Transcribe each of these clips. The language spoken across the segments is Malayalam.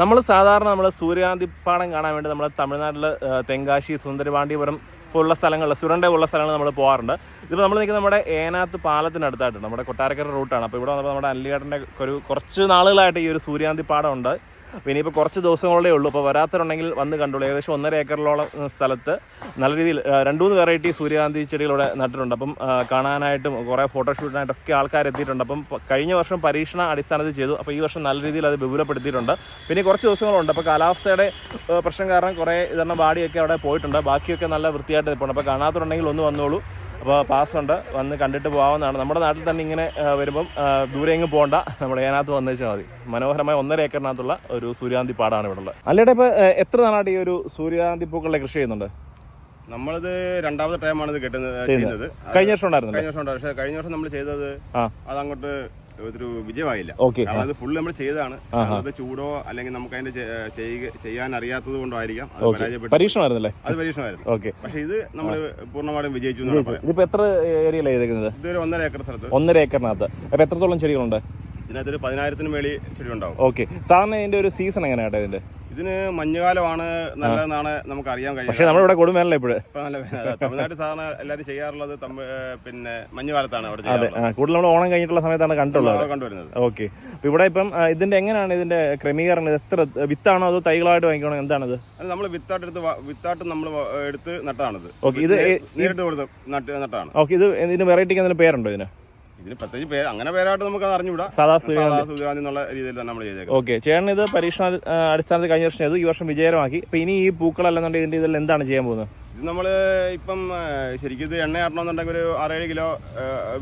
നമ്മൾ സാധാരണ നമ്മൾ സൂര്യകാന്തിപ്പാടം കാണാൻ വേണ്ടി നമ്മൾ തമിഴ്നാട്ടിൽ തെങ്കാശി സുന്ദരപാണ്ഡിപുരം പോലുള്ള സ്ഥലങ്ങളിൽ സുരണ്ട ഉള്ള സ്ഥലങ്ങൾ നമ്മൾ പോകാറുണ്ട് ഇതിപ്പോൾ നമ്മൾ നിൽക്കുന്നത് നമ്മുടെ ഏനാത്ത് പാലത്തിനടുത്തായിട്ടുണ്ട് നമ്മുടെ കൊട്ടാരക്കര റൂട്ടാണ്. അപ്പോൾ ഇവിടെ വന്നപ്പോൾ നമ്മുടെ അല്ലികാട്ടിന്റെ ഒരു കുറച്ച് നാളുകളായിട്ട് ഈ ഒരു സൂര്യാന്തി പാടം ഉണ്ട്. അപ്പോൾ ഇനിയിപ്പോൾ കുറച്ച് ദിവസങ്ങളേ ഉള്ളൂ. അപ്പോൾ വരാത്തവരുണ്ടെങ്കിൽ വന്ന് കണ്ടോളൂ. ഏകദേശം ഒന്നര ഏക്കറിലോളം സ്ഥലത്ത് നല്ല രീതിയിൽ രണ്ടു മൂന്ന് വെറൈറ്റി സൂര്യകാന്തി ചെടികളിവിടെ നട്ടിട്ടുണ്ട്. അപ്പം കാണാനായിട്ടും കുറേ ഫോട്ടോഷൂട്ടിനായിട്ടും ഒക്കെ ആൾക്കാർ എത്തിയിട്ടുണ്ട്. അപ്പം കഴിഞ്ഞ വർഷം പരീക്ഷണ അടിസ്ഥാനത്തിൽ ചെയ്തു. അപ്പോൾ ഈ വർഷം നല്ല രീതിയിൽ അത് വിപുലപ്പെടുത്തിയിട്ടുണ്ട്. പിന്നെ കുറച്ച് ദിവസങ്ങളുണ്ട്. അപ്പോൾ കാലാവസ്ഥയുടെ പ്രശ്നം കാരണം കുറേ ഇതെണ്ണം ബാഡിയൊക്കെ അവിടെ പോയിട്ടുണ്ട്. ബാക്കിയൊക്കെ നല്ല വൃത്തിയായിട്ട് നിൽപ്പുണ്ട്. അപ്പോൾ കാണാത്തുണ്ടെങ്കിൽ ഒന്ന് വന്നോളൂ. അപ്പോൾ പാസ് ഉണ്ട് വന്ന് കണ്ടിട്ട് പോകാവുന്നതാണ് നമ്മുടെ നാട്ടിൽ തന്നെ ഇങ്ങനെ വരുമ്പം ദൂരെ എങ്ങും പോകണ്ട നമ്മുടെ അതിനകത്ത് വന്നു വെച്ചാൽ മതി. മനോഹരമായ ഒന്നര ഏക്കറിനകത്തുള്ള ഒരു സൂര്യകാന്തി പാടാണ് ഇവിടെ ഉള്ളത് അല്ലേടെ ഇപ്പോൾ എത്ര നാളായിട്ട് ഈ ഒരു സൂര്യകാന്തി പൂക്കളുടെ കൃഷി ചെയ്യുന്നുണ്ട്? നമ്മളിത് രണ്ടാമത്തെ ടൈമാണ് ഇത് കെട്ടുന്നത് കഴിഞ്ഞ വർഷം ഉണ്ടായിരുന്നു കഴിഞ്ഞ വർഷം ഉണ്ടായിരുന്നു. പക്ഷേ കഴിഞ്ഞ വർഷം നമ്മൾ ചെയ്തത് അത് അതങ്ങോട്ട് ഒരു വിജയമായില്ല. ഓക്കെ. കാരണം അത് ഫുള്ള് നമ്മൾ ചെയ്തതാണ്. അത് ചൂടോ അല്ലെങ്കിൽ നമുക്ക് അതിന്റെ ചെയ്യാൻ അറിയാത്തത് കൊണ്ടോ ആയിരിക്കാം അത് പരാജയപ്പെട്ടു. പരീക്ഷണമായിരുന്നല്ലേ? അത് പരീക്ഷണമായിരുന്നു. ഓക്കെ. പക്ഷെ ഇത് നമ്മൾ പൂർണമായിട്ടും വിജയിച്ചു ഇതിപ്പോ എത്ര ഏരിയയിലാണ് ചെയ്തേക്കുന്നത്? ഇതൊരു ഒന്നര ഏക്കർ സ്ഥലത്ത്. ഒന്നര ഏക്കറിനകത്ത്. അപ്പൊ എത്രത്തോളം ചെടികളുണ്ട്? ഇതിനകത്തൊരു പതിനായിരത്തിന് മേളി ചെടി ഉണ്ടാവും ഓക്കെ. സാറിന് ഇതിന്റെ ഒരു സീസൺ എങ്ങനെയാട്ടോ ഇതിന്റെ? ഇതിന് മഞ്ഞുകാലമാണ് നല്ലതെന്നാണ് നമുക്ക് അറിയാൻ പക്ഷേ കഴിയുന്നത് നമ്മളിവിടെ കൊടുമേനല്ല ഇപ്പോഴും? ഇപ്പൊ നല്ല വേനലാ. തമിഴ്നാട്ടിൽ സാധാരണ എല്ലാവരും ചെയ്യാറുള്ളത് തമി- ഏഹ് പിന്നെ മഞ്ഞുകാലത്താണ് അവിടെ അതെ. ചെയ്യാറുള്ളത്. ആ, കൂടുതൽ നമ്മൾ ഓണം കഴിഞ്ഞിട്ടുള്ള സമയത്താണ് കണ്ടുള്ളത്. അവിടെ കണ്ടുവരുന്നത്. ഓക്കെ. അപ്പൊ ഇവിടെ ഇപ്പം ആ, ഇതിന്റെ എങ്ങനെയാണ് ഇതിന്റെ ക്രമീകരണം? ഇത് എത്ര വിത്താണോ അതോ തൈകളായിട്ട് വാങ്ങിക്കണോ? എന്താണത്? അത് നമ്മൾ വിത്താട്ട് എടുത്ത് വ- വിത്താട്ട് നമ്മൾ എടുത്ത് നട്ടതാണിത്. ഓക്കെ. ഇത് ഏ- നേരിട്ട് കൊടുത്ത് നട്ട് നട്ടതാണ്. ഓക്കെ. ഇത് ഇതിന് വെറൈറ്റിക്ക് എന്തെങ്കിലും പേരുണ്ടോ ഇതിന്? ഇതിന് പ്രത്യേകിച്ച് പേര് അങ്ങനെ പേരായിട്ട് നമുക്ക് അറിഞ്ഞുകൂടാ. സാധാ സൂര്യകാന്തി എന്നുള്ള രീതിയിൽ തന്നെ നമ്മൾ ചെയ്തേക്കാം ഓക്കെ ചേട്ടൻ ഇത് പരീക്ഷണ അടിസ്ഥാനത്തിൽ കഴിഞ്ഞ വർഷം ചെയ്തു ഈ വർഷം വിജയകരമാക്കി? അപ്പൊ ഇനി ഈ പൂക്കളല്ലെന്നുണ്ടെങ്കിൽ ഇതിന്റെ ഇതിൽ എന്താണ് ചെയ്യാൻ പോകുന്നത്? ഇത് നമ്മൾ ഇപ്പം ശരിക്കും ഇത് എണ്ണ ആട്ടണമെന്നുണ്ടെങ്കിൽ ഒരു ആറേഴ് കിലോ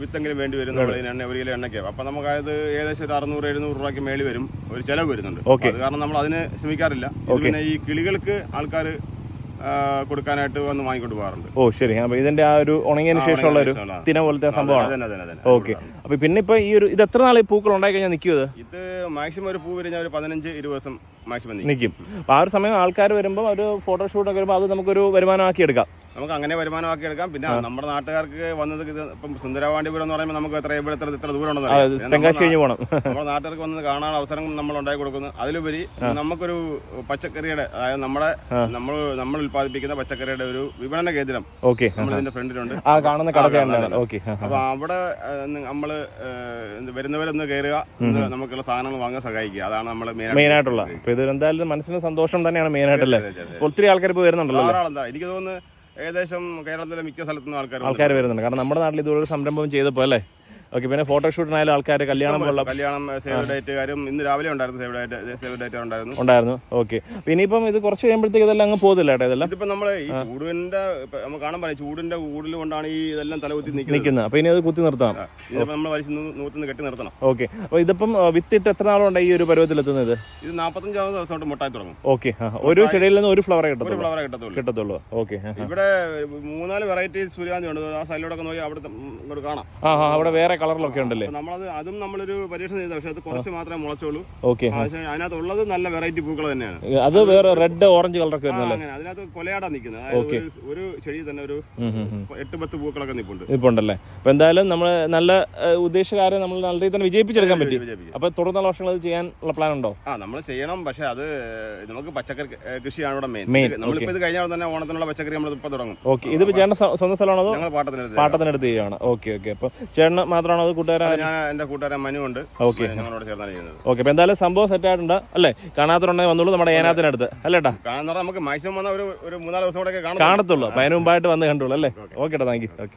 വിത്തെങ്കിലും വേണ്ടി വരും നമ്മൾ എണ്ണ ഒരു കിലോ എണ്ണയ്ക്ക്. അപ്പം നമുക്ക് അത് ഏകദേശം ഒരു അറുന്നൂറ് എഴുന്നൂറ് രൂപയ്ക്ക് മേളിൽ വരും ഒരു ചിലവ് വരുന്നുണ്ട്. അത് കാരണം നമ്മൾ അതിന് ശ്രമിക്കാറില്ല. പിന്നെ ഈ കിളികൾക്ക് ആൾക്കാർ കൊടുക്കാനായിട്ട് വന്ന് വാങ്ങിക്കൊണ്ട് പോകാറുണ്ട്. ഓ ശരി. അപ്പൊ ഇതിന്റെ ആ ഒരു ഉണങ്ങിയതിന് ശേഷമുള്ള ഒരു. തിന പോലത്തെ സംഭവമാണ്. ഓക്കെ. അപ്പൊ പിന്നെ ഇപ്പൊ ഈ ഒരു ഇത് എത്ര നാളെ പൂക്കൾ ഉണ്ടായി കഴിഞ്ഞാൽ നിൽക്കും ഇത്? മാക്സിമം ഒരു പൂ വിരിഞ്ഞാൽ ഒരു പതിനഞ്ച് ഇരുപത് ദിവസം മാക്സിമം നിൽക്കും. അപ്പൊ ആ ഒരു സമയം ആൾക്കാർ വരുമ്പോൾ ഒരു ഫോട്ടോഷൂട്ടൊക്കെ വരുമ്പോൾ അത് നമുക്കൊരു വരുമാനമാക്കി എടുക്കാം. നമുക്ക് അങ്ങനെ വരുമാനമാക്കി എടുക്കാം. പിന്നെ നമ്മുടെ നാട്ടുകാർക്ക് വന്നത് ഇപ്പം സുന്ദരവാണ്ടിപുരം എന്ന് പറയുമ്പോൾ നമുക്ക് എത്ര ഇവിടെ എത്ര എത്ര ദൂരം പോകണം നമ്മുടെ നാട്ടുകാർക്ക് വന്നത് കാണാൻ അവസരം നമ്മൾ ഉണ്ടാക്കി കൊടുക്കുന്നു. അതിലുപരി നമുക്കൊരു പച്ചക്കറിയുടെ അതായത് നമ്മുടെ നമ്മൾ നമ്മൾ ഉൽപ്പാദിപ്പിക്കുന്ന പച്ചക്കറിയുടെ ഒരു വിപണന കേന്ദ്രം നമ്മൾ ഇതിന്റെ ഫ്രണ്ടിലുണ്ട്. അപ്പൊ അവിടെ നമ്മൾ വരുന്നവരൊന്ന് കയറുക നമുക്കുള്ള സാധനങ്ങൾ വാങ്ങാൻ സഹായിക്കുക. അതാണ് നമ്മൾ മെയിൻ ആയിട്ടുള്ള ഇത്. എന്തായാലും മനസ്സിന് സന്തോഷം തന്നെയാണ് മെയിൻ ആയിട്ടല്ലേ ഒത്തിരി ആൾക്കാർ ഇപ്പൊ വരുന്നുണ്ടല്ലോ. എനിക്ക് തോന്നുന്നു ഏകദേശം കേരളത്തിലെ മിക്ക സ്ഥലത്തുനിന്നും ആൾക്കാർ ആൾക്കാർ വരുന്നുണ്ട്. കാരണം നമ്മുടെ നാട്ടിൽ ഇതുപോലെ സംരംഭം ചെയ്തപ്പോൾ അല്ലേ ഓക്കെ പിന്നെ ഫോട്ടോഷൂട്ടിനായാലും ആൾക്കാർ കല്യാണം പോലുള്ള കല്യാണം സേവ് ഡേറ്റ് കാര്യം ഇന്ന് രാവിലെ ഉണ്ടായിരുന്നു സേവ് ഡേറ്റ് സേവ് ഡേറ്റ് ഉണ്ടായിരുന്നു. ഉണ്ടായിരുന്നു. ഓക്കെ. പിന്നെ ഇനിയിപ്പം ഇത് കുറച്ച് കഴിയുമ്പോഴത്തേക്ക് ഇതെല്ലാം അങ്ങ് പോകുന്നില്ല കേട്ടോ ഇതെല്ലാം? ഇപ്പം നമ്മൾ ഈ ചൂടിന്റെ നമ്മൾ നമുക്ക് കാണാൻ പറയാം ചൂടിന്റെ കൂടുതൽ കൊണ്ടാണ് ഈ ഇതെല്ലാം തലകുത്തി നിൽക്കുന്നത് നിൽക്കുന്നത്. അപ്പൊ ഇനി അത് കുത്തി നിർത്താം ഇതിപ്പോൾ നമ്മൾ വലിച്ച് നൂത്തുനിന്ന് കെട്ടി നിർത്തണം. ഓക്കെ. അപ്പൊ ഇതിപ്പം വിത്തിട്ട് എത്ര നാളുണ്ട് ഈ ഒരു പരുവത്തിലെത്തുന്നത് ഇത്? നാപ്പത്തഞ്ചാമത് ദിവസം തൊട്ട് മുട്ടായി തുടങ്ങും. ഓക്കെ. ഒരു ചെടിയിൽ നിന്ന് ഒരു ഫ്ലവറെ ഒരു കിട്ടത്തുള്ളൂ ഫ്ലവറെ കിട്ടത്തുള്ളൂ. കിട്ടത്തുള്ളൂ. ഓക്കെ. ഇവിടെ മൂന്നാൽ വെറൈറ്റി സൂര്യകാന്തി ഉണ്ട്. ആ സൈഡിലൂടെ നോക്കി അവിടെ ഇങ്ങോട്ട് കാണാം. ആ അവിടെ വേറെ കളറിലൊക്കെ ഉണ്ടല്ലേ? നമ്മളത് അതും നമ്മളൊരു പരീക്ഷണം ചെയ്ത. പക്ഷെ അത് കുറച്ച് മാത്രമേ മുളച്ചോളൂ ഓക്കെ. ഉള്ളത് അതിനകത്തുള്ളത് നല്ല വെറൈറ്റി പൂക്കൾ തന്നെയാണ്. അത് വേറെ റെഡ് ഓറഞ്ച് കളറൊക്കെ വരുന്നല്ലേ? അതിനകത്ത് കൊലയാടാ നിൽക്കുന്നത് അതായത് ഒരു- ചെടി തന്നെ ഒരു. എട്ട് പത്ത് പൂക്കളൊക്കെ നിൽപ്പുണ്ട് ഇപ്പൊ ഉണ്ടല്ലേ അപ്പൊ എന്തായാലും നമ്മൾ നല്ല ഉദ്ദേശകാരെ നമ്മൾ നല്ല രീതിയിൽ തന്നെ വിജയിപ്പിച്ചെടുക്കാൻ പറ്റി. അപ്പൊ തുടർന്നുള്ള വർഷങ്ങൾ ഇത് ചെയ്യാനുള്ള പ്ലാൻ ഉണ്ടോ? ആ നമ്മൾ ചെയ്യണം. പക്ഷെ അത് നമുക്ക് പച്ചക്കറി കൃഷിയാണ് ഇവിടെ മെയിൻ നമ്മളിപ്പോ ഇത് കഴിഞ്ഞാൽ തന്നെ ഓണത്തിനുള്ള പച്ചക്കറി നമ്മൾ ഇപ്പൊ തുടങ്ങും. ഓക്കെ. ഇത് ചേട്ടൻ സ്വന്തം സ്ഥലമാണോ പാട്ടത്തിനടുത്ത് പാട്ടത്തിനെടുത്ത് ചെയ്യുകയാണ് ഓക്കെ ഓക്കെ. അപ്പൊ ചേട്ടന് മാത്രമാണോ അത് കൂട്ടുകാരാ ഞാൻ എന്റെ കൂട്ടുകാരൻ മനു ഉണ്ട്. ഓക്കെ. ഞങ്ങളോട് ചേർന്നാണ് ചെയ്യുന്നത്. ഓക്കെ. അപ്പൊ എന്തായാലും സംഭവം സെറ്റ് ആയിട്ടുണ്ട്. അല്ലേ? കാണാത്തവരുണ്ടെങ്കിൽ വന്നോളൂ. നമ്മുടെ ഏനാത്തിനടുത്ത് അല്ലേട്ടാ? കാണുന്ന നമുക്ക് മാക്സിമം വന്ന ഒരു ഒരു മൂന്നാൽ ദിവസം കൂടെ കാണും കാണത്തുള്ളൂ. അപ്പൊ അതിന് മുമ്പായിട്ട് വന്ന് കണ്ടോളൂ അല്ലേ? ഓക്കെ. Thank you. ഓക്കെ.